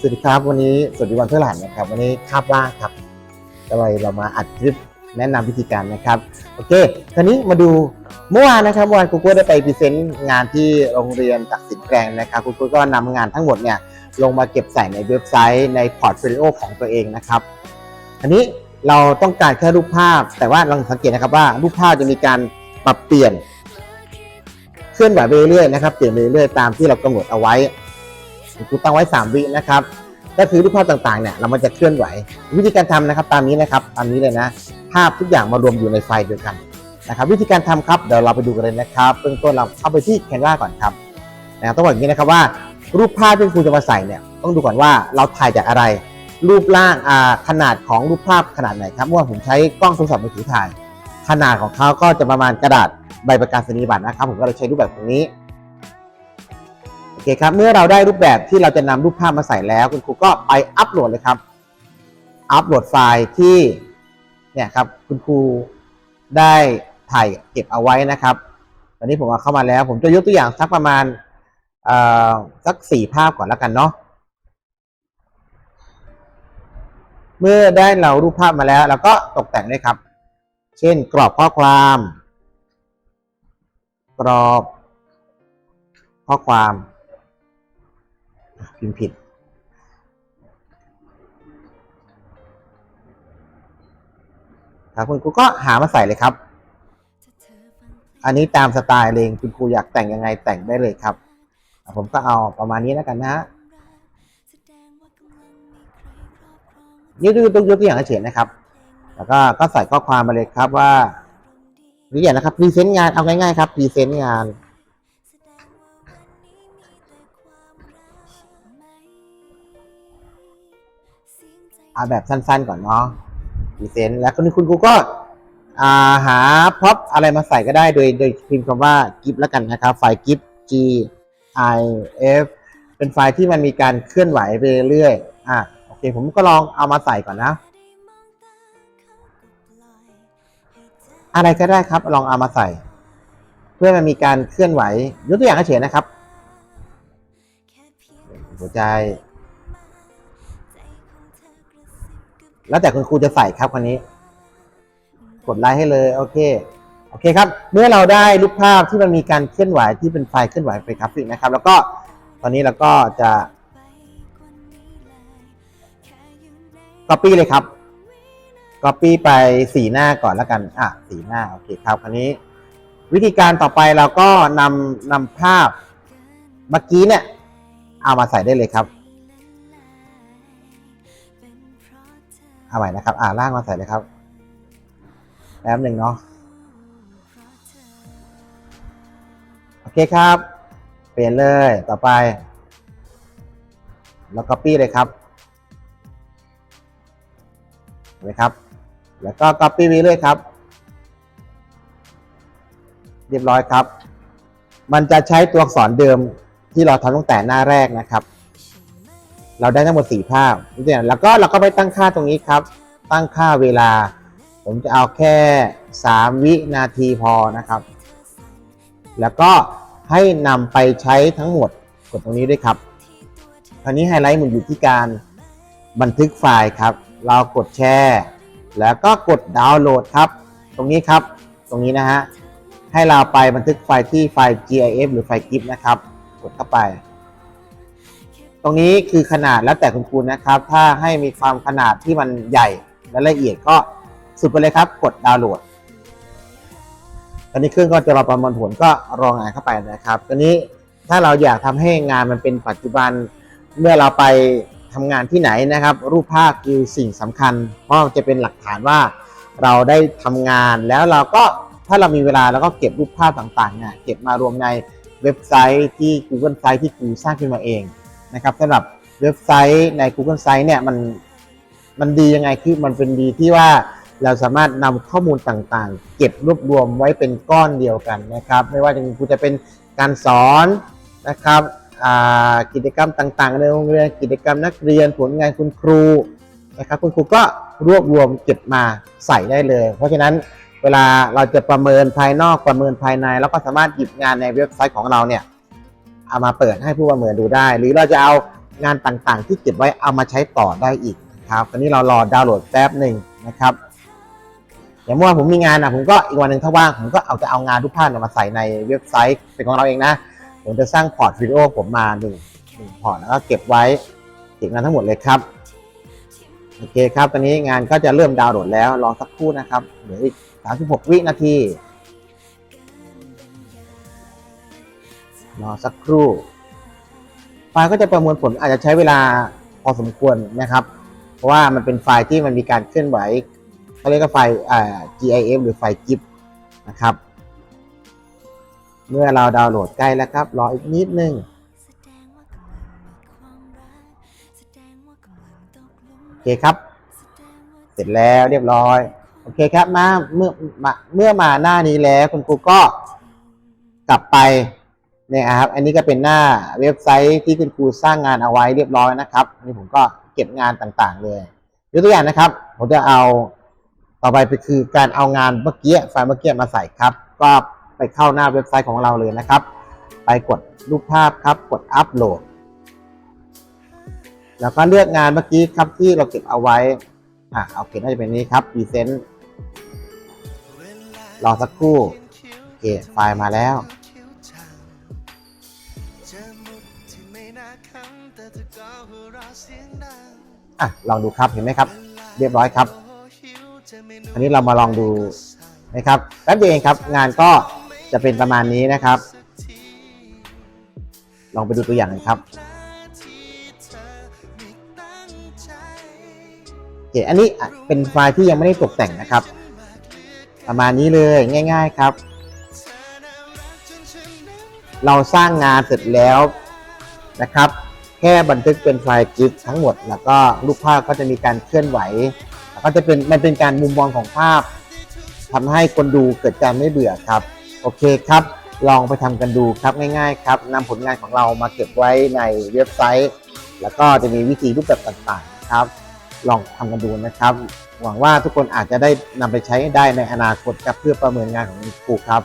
สวัสดีครับวันนี้สวัสดีวันพฤหัสนะครับ วันนี้คาบว่างครับก็เลยเรามาอัดคลิปแนะนำวิธีการนะครับโอเคคราวนี้มาดูเมื่อวานนะครับเมื่อวานครูกุ้ยได้ไปพรีเซนต์งานที่โรงเรียนตักสินแกลงนะครับครูกุ้ยก็นำงานทั้งหมดเนี่ยลงมาเก็บใส่ในเว็บไซต์ในพอร์ตโฟลิโอของตัวเองนะครับอันนี้เราต้องการแค่รูปภาพ แต่ว่าลองสังเกตนะครับว่ารูปภาพจะมีการปรับเปลี่ยน เคลื่อนไหวไปเรื่อยๆนะครับเปลี่ยนไปเรื่อยๆตามที่เรากำหนดเอาไว้ ครูตั้งไว้ 3 วินะครับ ก็คือรูปภาพต่างๆเนี่ยเรามันจะเคลื่อนไหว วิธีการทำนะครับตามนี้นะครับตามนี้เลยนะ ภาพทุกอย่างมารวมอยู่ในไฟล์เดียวกันนะครับ วิธีการทำครับเดี๋ยวเราไปดูกันเลยนะครับเบื้องต้นเราเข้าไปที่ Canva ก่อนครับนะครับต้องบอกอย่างนี้นะครับว่า รูปภาพที่ครูจะมาใส่เนี่ยต้องดูก่อนว่าเราถ่ายจากอะไร รูปร่างขนาดของรูปภาพขนาดไหนครับเมื่อวาผมใช้กล้องโทรศัพท์มือถือถ่าย ขนาดของเขาก็จะประมาณกระดาษใบประกาศนียบัตรนะครับ ผมก็เลยใช้รูปแบบตรงนี้ อเคครับ เมื่อเราได้รูปแบบที่เราจะนำรูปภาพมาใส่แล้ว คุณครูก็ไปอัปโหลดเลยครับ อัปโหลดไฟล์ที่เนี่ยครับคุณครูได้ถ่ายเก็บเอาไว้นะครับ ตอนนี้ผมเอาเข้ามาแล้ว ผมจะยกตัวอย่างสักประมาณสักสี่ภาพก่อนแล้วกันเนาะ เมื่อได้เรารูปภาพมาแล้ว เราก็ตกแต่งเลยครับ เช่นกรอบข้อความ กรอบข้อความ พิมพ์ผิด ครับคุณครูก็หามาใส่เลยครับ อันนี้ตามสไตล์เองคุณครูอยากแต่งยังไงแต่งได้เลยครับ ผมก็เอาประมาณนี้แล้วกันนะฮะยกยกยกยกตัวอย่างเฉยนะครับ แล้วก็ก็ใส่ข้อความมาเลยครับว่าหรืออย่างนะครับพรีเซนต์งานเอาง่ายๆครับพรีเซนต์งาน เอาแบบสั้นๆก่อนเนาะพรีเซนต์แล้วคนนี้คุณครูก็าหาพ็อปอะไรมาใส่ก็ได้โดยโดยพิมพ์คำว่ากิฟแล้วกันนะครับ ไฟล์กิฟ G I F เป็นไฟล์ที่มันมีการเคลื่อนไหวไปเรื่อยๆอะโอเค ผมก็ลองเอามาใส่ก่อนนะ อะไรก็ได้ครับ ลองเอามาใส่ เพื่อมันมีการเคลื่อนไหวยกตัวอย่างเฉยๆนะครับ หัวใจ แล้วแต่คุณครูจะใส่ครับคนนี้ กดไลค์ให้เลยโอเคโอเคครับ เมื่อเราได้รูปภาพที่มันมีการเคลื่อนไหวที่เป็นไฟล์เคลื่อนไหวเป็นกราฟิกนะครับ แล้วก็ตอนนี้เราก็จะ copy เลยครับ copy ไปสีหน้าก่อนแล้วกันอะสีหน้าโอเคครับคราวนี้ วิธีการต่อไปเราก็นำนำภาพเมื่อกี้เนี่ยเอามาใส่ได้เลยครับ เอาใหม่นะครับ อ่าล่างมาใส่เลยครับแป๊บหนึ่งเนาะโอเคครับ เปลี่ยนเลยต่อไป แล้ว copy เลยครับเห็นไหมครับ แล้วก็ copy ไปเรื่อยครับ เรียบร้อยครับ มันจะใช้ตัวอักษรเดิมที่เราทำตั้งแต่หน้าแรกนะครับ เราได้ทั้งหมดสี่ภาพเนี่ยแล้วก็เราก็ไปตั้งค่าตรงนี้ครับ ตั้งค่าเวลา ผมจะเอาแค่ 3 วินาทีพอนะครับ แล้วก็ให้นำไปใช้ทั้งหมดกดตรงนี้ด้วยครับคราวนี้ไฮไลท์มันอยู่ที่การบันทึกไฟล์ครับ เรากดแชร์แล้วก็กดดาวน์โหลดครับ ตรงนี้ครับ ตรงนี้นะฮะให้เราไปบันทึกไฟล์ที่ไฟล์ GIF หรือไฟล์ GIF นะครับ กดเข้าไป รงนี้คือขนาดแล้วแต่คุณครูนะครับ ถ้าให้มีความขนาดที่มันใหญ่และละเอียดก็สุดไปเลยครับ กดดาวน์โหลด ตอนนี้เครื่องก็จะรอประมวลผลก็รองานเข้าไปนะครับตอนนี้ถ้าเราอยากทำให้งานมันเป็นปัจจุบัน เมื่อเราไปทำงานที่ไหนนะครับ รูปภาพคือสิ่งสำคัญ เพราะมันจะเป็นหลักฐานว่าเราได้ทำงานแล้วเราก็ถ้าเรามีเวลาเราก็เก็บรูปภาพต่างๆเนี่ยเก็บมารวมในเว็บไซต์ที่ Google Sites ที่ครูสร้างขึ้นมาเอง นะครับสำหรับเว็บไซต์ใน Google Site เนี่ยมันมันดียังไงคือมันเป็นดีที่ว่าเราสามารถนำข้อมูลต่างๆ เก็บรวบรวมไว้เป็นก้อนเดียวกันนะครับ ไม่ว่าจะคุณจะเป็นการสอนนะครับกิจกรรมต่างๆ ในโรงเรียนกิจกรรมนักเรียนผลงานคุณครูนะครับคุณครูก็รวบรวมเก็บมาใส่ได้เลย เพราะฉะนั้นเวลาเราจะประเมินภายนอกประเมินภายในเราก็สามารถหยิบงานในเว็บไซต์ของเราเนี่ย เอามาเปิดให้ผู้ประเมินดูได้ หรือเราจะเอางานต่างๆ ที่เก็บไว้เอามาใช้ต่อได้อีกนะครับตอนนี้เรารอดาวน์โหลดแป๊บหนึ่งนะครับอย่างเมื่อวานผมมีงานอะผมก็อีกวันหนึ่งถ้าว่างผมก็เอาจะเอางานทุกภาพมาใส่ในเว็บไซต์เป็นของเราเองนะผมจะสร้างพอร์ตวิดีโอผมมาหนึ่งหนึ่งพอร์ตแล้วก็เก็บไว้เก็บงานทั้งหมดเลยครับโอเคครับ ตอนนี้งานก็จะเริ่มดาวน์โหลดแล้วรอสักครู่นะครับเดี๋ยวอีก36 วินาที รอสักครู่ไฟล์ก็จะประมวลผลอาจจะใช้เวลาพอสมควรนะครับ เพราะว่ามันเป็นไฟล์ที่มันมีการเคลื่อนไหวเขาเรียกว่าไฟล์อ่า GIF หรือไฟล์ GIF นะครับ เมื่อเราดาวน์โหลดใกล้แล้วครับ รออีกนิดนึงโอเคครับ เสร็จแล้วเรียบร้อย โอเคครับมาเมื่อมาเมื่อมาหน้านี้แล้วคุณครูก็กลับไป นี่ยครับ อันนี้ก็เป็นหน้าเว็บไซต์ที่คุณครูสร้างงานเอาไว้เรียบร้อยนะครับนี่ผมก็เก็บงานต่างๆ เลยยกตัวอย่างนะครับ ผมจะเอาต่อไปไปคือการเอางานเมื่อกี้ไฟล์เมื่อกี้มาใส่ครับ ก็ไปเข้าหน้าเว็บไซต์ของเราเลยนะครับ ไปกดรูปภาพครับ กดอัปโหลด แล้วก็เลือกงานเมื่อกี้ครับที่เราเก็บเอาไว้ อะโอเคน่าจะเป็นนี้ครับ Present รอสักครู่โอเคไฟล์มาแล้ว อะลองดูครับเห็นไหมครับ เรียบร้อยครับ อันนี้เรามาลองดูนะครับแป๊บเดียวเองครับ งานก็จะเป็นประมาณนี้นะครับ ลองไปดูตัวอย่างกันครับโอเคอันนี้เป็นไฟล์ที่ยังไม่ได้ตกแต่งนะครับ ประมาณนี้เลยง่าย ๆครับ เราสร้างงานเสร็จแล้วนะครับ แค่บันทึกเป็นไฟล์กิฟทั้งหมด แล้วก็รูปภาพก็จะมีการเคลื่อนไหว แล้วก็จะเป็นมันเป็นการมุมมองของภาพทำให้คนดูเกิดการไม่เบื่อครับ โอเคครับ ลองไปทำกันดูครับง่าย ๆ ครับนำผลงานของเรามาเก็บไว้ในเว็บไซต์ แล้วก็จะมีวิธีรูปแบบต่างๆครับ ลองทำกันดูนะครับ หวังว่าทุกคนอาจจะได้นำไปใช้ได้ในอนาคตครับเพื่อประเมินงานของคุณครูครับ